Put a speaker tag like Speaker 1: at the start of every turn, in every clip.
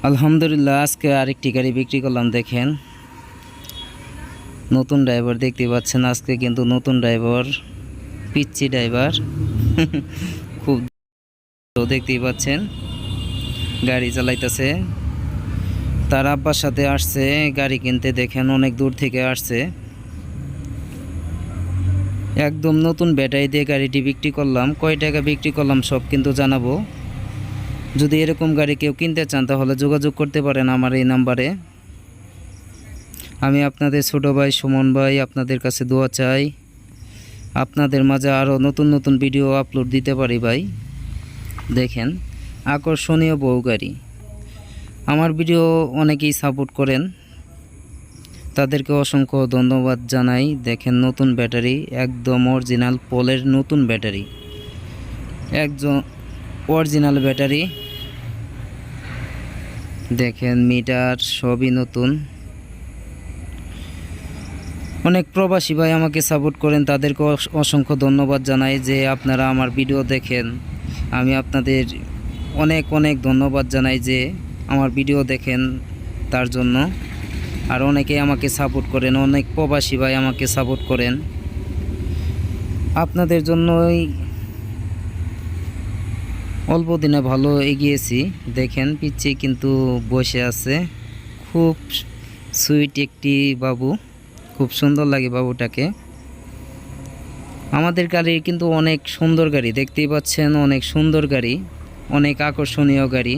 Speaker 1: আলহামদুলিল্লাহ, আজকে আরেকটি গাড়ি বিক্রি করলাম, দেখেন। নতুন ড্রাইভার দেখতে পাচ্ছেন, আজকে কিন্তু নতুন ড্রাইভার পিচ্ছি ড্রাইভার। খুব দেখতেই পাচ্ছেন, গাড়ি চালাইতেছে। তার আব্বার সাথে আসছে, গাড়ি কিনতে দেখেন, অনেক দূর থেকে আসছে। একদম নতুন ব্যাটারি দিয়ে গাড়িটি বিক্রি করলাম, কয় টাকা বিক্রি করলাম সব কিন্তু জানাব। যদি এরকম গাড়ি কেউ কিনতে চান, তাহলে যোগাযোগ করতে পারেন আমার এই নাম্বারে। আমি আপনাদের ছোট ভাই সুমন ভাই আপনাদের কাছে দোয়া চাই। আপনাদের মাঝে আরও নতুন নতুন ভিডিও আপলোড দিতে পারি ভাই। দেখেন, আকর্ষণীয় বউ গাড়ি। আমার ভিডিও অনেকেই সাপোর্ট করেন। তাদেরকে অসংখ্য ধন্যবাদ জানাই। দেখেন, নতুন ব্যাটারি, একদম অরিজিনাল পোলের নতুন ব্যাটারি। একজন অরিজিনাল ব্যাটারি দেখেন মিটার সবই নতুন। অনেক প্রবাসী ভাই আমাকে সাপোর্ট করেন, তাদেরকে অস- অসংখ্য ধন্যবাদ জানাই যে আপনারা আমার ভিডিও দেখেন। আমি আপনাদের অনেক অনেক ধন্যবাদ জানাই যে আমার ভিডিও দেখেন তার জন্য। আর অনেকেই আমাকে সাপোর্ট করেন, অনেক প্রবাসী ভাই আমাকে সাপোর্ট করেন। আপনাদের জন্যই অল্প দিনে ভালো এগিয়েছি। দেখেন পিচ্ছি কিন্তু বসে আছে। খুব সুইট একটি বাবু। খুব সুন্দর লাগে বাবুটাকে। আমাদের গাড়ি কিন্তু অনেক সুন্দর গাড়ি, দেখতেই পাচ্ছেন, অনেক সুন্দর গাড়ি, অনেক আকর্ষণীয় গাড়ি।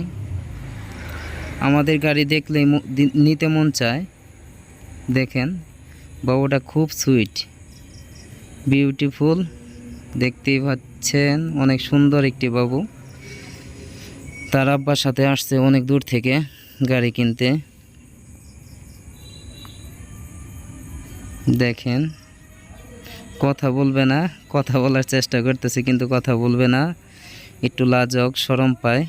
Speaker 1: আমাদের গাড়ি দেখলে নিতে মন চায়। দেখেন, বাবুটা খুব সুইট। বিউটিফুল, দেখতেই পাচ্ছেন, অনেক সুন্দর একটি বাবু। তার আব্বার সাথে আসছে অনেক দূর থেকে গাড়ি কিনতে। দেখেন, কথা বলবে না, কথা বলার চেষ্টা করতেছে কিন্তু কথা বলবে না। একটু লাজক, সরম পায়।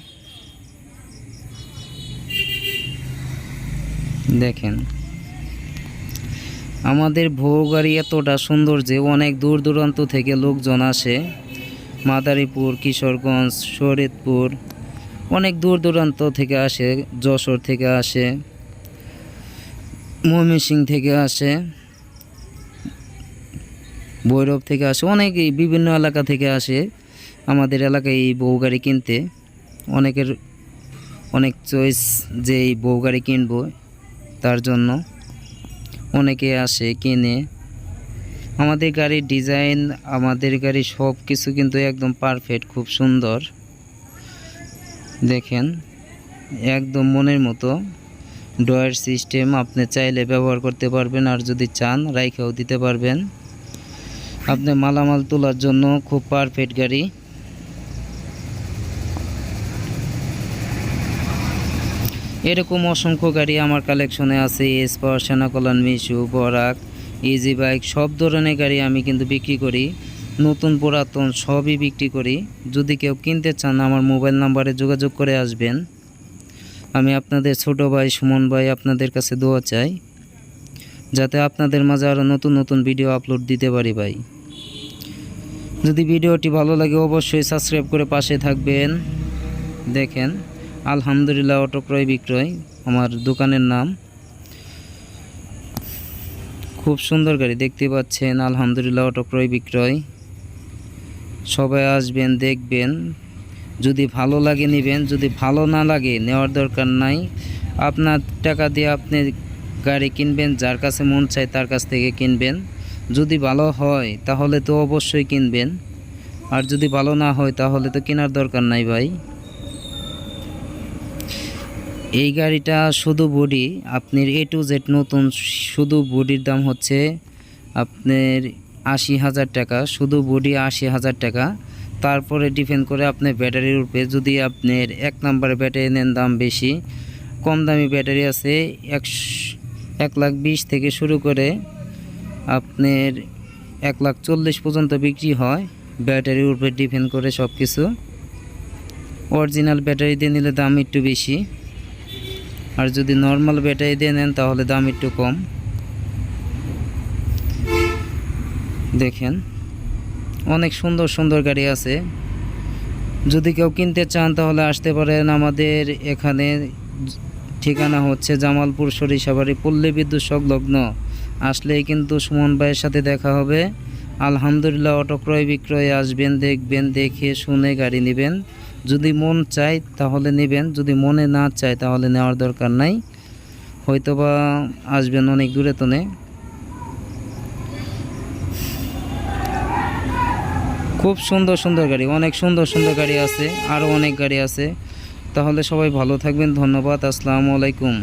Speaker 1: দেখেন, আমাদের ভৌ গাড়ি এতটা সুন্দর যে অনেক দূর দূরান্ত থেকে লোকজন আসে। মাদারীপুর, কিশোরগঞ্জ, শরীয়তপুর অনেক দূর দূরান্ত থেকে আসে, যশোর থেকে আসে, ময়মনসিং থেকে আসে, ভৈরব থেকে আসে, অনেকেই বিভিন্ন এলাকা থেকে আসে আমাদের এলাকায় এই বউ গাড়ি কিনতে। অনেকের অনেক চয়েস যে এই বউ গাড়ি কিনবো তার জন্য। অনেকে আসে, কিনে। আমাদের গাড়ির ডিজাইন আমাদের গাড়ি সব কিছু কিন্তু একদম পারফেক্ট খুব সুন্দর। দেখেন, একদম মনের মতো ডয়ার সিস্টেম আপনি চাইলে ব্যবহার করতে পারবেন আর যদি চান, রাইখাও দিতে পারবেন। আপনি মালামাল তোলার জন্য খুব পারফেক্ট গাড়ি। এরকম অসংখ্য গাড়ি আমার কালেকশনে আছে এস পাওয়ার সেনাকলান মিশু বরাক ইজি বাইক সব ধরনের গাড়ি আমি কিন্তু বিক্রি করি। নতুন পুরাতন সবই বিক্রি করি। যদি কেউ কিনতে চান, আমার মোবাইল নাম্বারে যোগাযোগ করে আসবেন। আমি আপনাদের ছোট ভাই, সুমন ভাই আপনাদের কাছে দোয়া চাই, যাতে আপনাদের মাঝে আরও নতুন নতুন ভিডিও আপলোড দিতে পারি ভাই। যদি ভিডিওটি ভালো লাগে, অবশ্যই সাবস্ক্রাইব করে পাশে থাকবেন। দেখেন, আলহামদুলিল্লাহ অটো ক্রয় বিক্রয়, আমার দোকানের নাম। খুব সুন্দর গাড়ি দেখতে পাচ্ছেন, আলহামদুলিল্লাহ অটো ক্রয় বিক্রয়। সবাই আসবেন, দেখবেন। যদি ভালো লাগে নেবেন, যদি ভালো না লাগে নেওয়ার দরকার নাই। আপনার টাকা দিয়ে আপনি গাড়ি কিনবেন, যার কাছে মন চায় তার কাছ থেকে কিনবেন। যদি ভালো হয়, তাহলে তো অবশ্যই কিনবেন। আর যদি ভালো না হয়, তাহলে তো কেনার দরকার নাই ভাই। এই গাড়িটা শুধু বডি, আপনার এ টু জেড নতুন, শুধু বডির দাম হচ্ছে আপনার আশি হাজার টাকা, শুধু বডি আশি হাজার টাকা। তারপরে ডিপেন্ড করে আপনার ব্যাটারির উপরে যদি আপনার এক নম্বরে ব্যাটারি নেন দাম বেশি, কম দামি ব্যাটারি আছে এক লাখ বিশ থেকে শুরু করে আপনার এক লাখ চল্লিশ পর্যন্ত বিক্রি হয়। ব্যাটারির উপরে ডিপেন্ড করে সব কিছু অরিজিনাল ব্যাটারি দিয়ে নিলে দাম একটু বেশি। আর যদি নর্মাল ব্যাটারি দিয়ে নেন, তাহলে দাম একটু কম। দেখেন, অনেক সুন্দর সুন্দর গাড়ি আছে। যদি কেউ কিনতে চান, তাহলে আসতে পারেন আমাদের এখানে। ঠিকানা হচ্ছে জামালপুর সরিষাবাড়ি পল্লী বিদ্যুৎ সংলগ্ন। আসলেই কিন্তু সুমন ভাইয়ের সাথে দেখা হবে। আলহামদুলিল্লাহ, অটো ক্রয় বিক্রয়ে আসবেন, দেখবেন, দেখে শুনে গাড়ি নেবেন। যদি মন চায়, তাহলে নেবেন। যদি মনে না চায়, তাহলে নেওয়ার দরকার নাই। হয়তোবা আসবেন অনেক দূরে তনে খুব সুন্দর সুন্দর গাড়ি, অনেক সুন্দর সুন্দর গাড়ি আছে, আরও অনেক গাড়ি আছে। তাহলে সবাই ভালো থাকবেন, ধন্যবাদ, আসসালামু আলাইকুম।